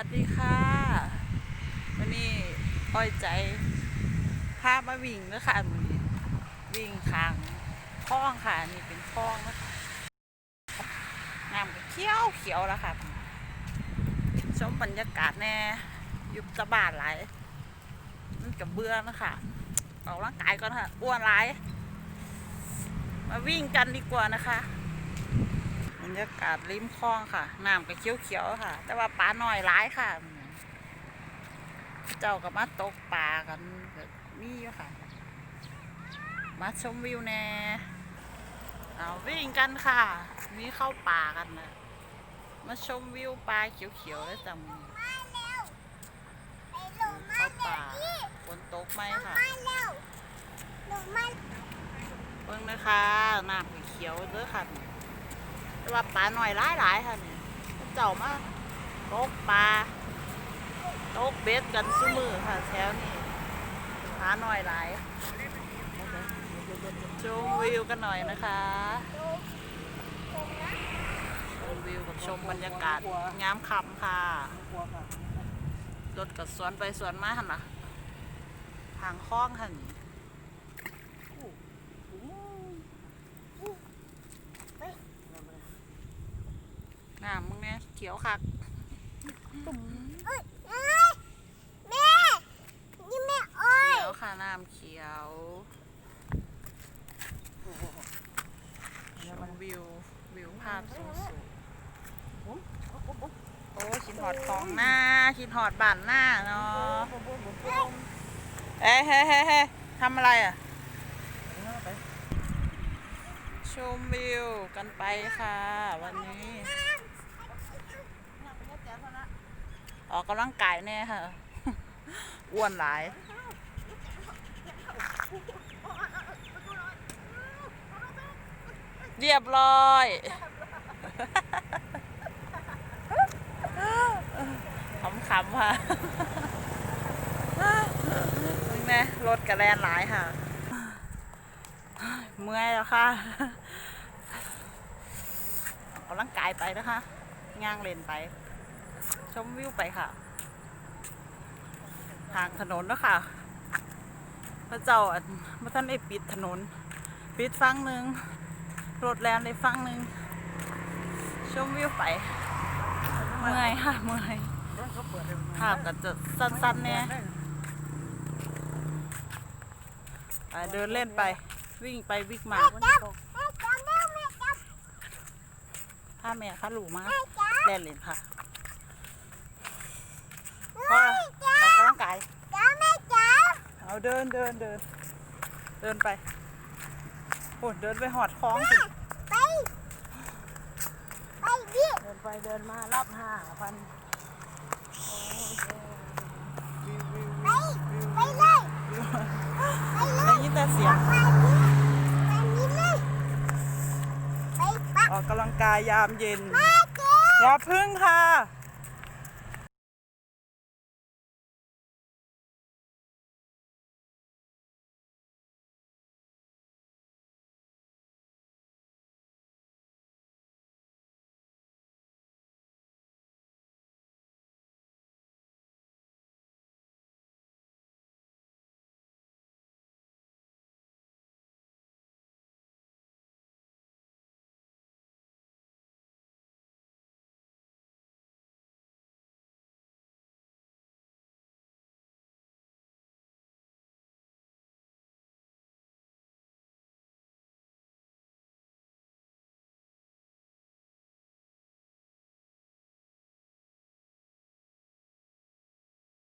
วัสดีค่ะ วันนี้อ้อยใจพามาวิ่งนะคะมื้อนี้วิ่งขางคลองค่ะนี่เป็นคลองนะคะน้ำก็เขียวเขียวแล้วค่ะชมบรรยากาศแน่ยุบตะบานหลายมันกับเบื่อนะคะออกร่างกายก่อนค่ะอ้วนหลายมาวิ่งกันดีกว่านะคะ รรยากาศริมคลองค่ะน้ำก็เขียวๆค่ะ แต่ว่าปลาหน่อยร้ายค่ะ เจ้าก็มาตกปลากันก็มีอยู่ค่ะ มาชมวิวแน่เอาวิ่งกันค่ะมีเข้าป่ากันนะมาชมวิวปลาเขียวๆแล้วจำเข้าป่าฝนตกไหมค่ะเบิ่งนะคะน้ำเขียวๆเด้อค่ะ แต่ว่าปลาหน่อยหลายหลายค่ะเนี่ยเจ้ามาตกปลาตกเบ็ดกันซุมือค่ะแถวนี้ปลาหน่อยหลายชมวิวกันหน่อยนะคะชมวิวกับชมบรรยากาศยามคำค่ะรถกับสวนไปสวนมาหันนะทางคล้องหันำมึงเนี่ยเขียวคักเขียวค่ะน้ำเขียวชมวิววิวภาพสูงสูงโอ้คิดหอดของหน้าคิดหอดบ้านหน้าเนาะเอ้ยเฮ้ยเฮ้ยเฮ้ยทำอะไรอะชมวิวกันไปค่ะ วันนี้ ออกกำลังกายแน่ค่ะ อ้วนหลาย เรียบร้อยขำๆค่ะแม่รถกระแลนหลายค่ะ เมื่อยแล้วค่ะออกกำลังกายไปนะคะย่างเลนไป ชมวิวไปค่ะ ทางถนนแล้วค่ะพระเจ้าอันพระท่านได้ปิดถนน ปิดฟังหนึ่งรถแลนในฟังหนึ่งชมวิวไป เมื่อยค่ะ เมื่อยภาพก็จะสั้นๆเนี่ยไปเดินเล่นไป วิ่งไปวิ่งมาถ้าแม่ข้าหลูมาเล่นเล่นค่ะ พอออกกำลังกายเอาเดินเดินเดินเดินไปโอ้เดินไปหอดคล้องสิเดินไปเดินมารอบห้าพันวิววิววิววิววิวได้ยินแต่เสียงออกกำลังกายยามเย็นอย่าพึ่งค่ะ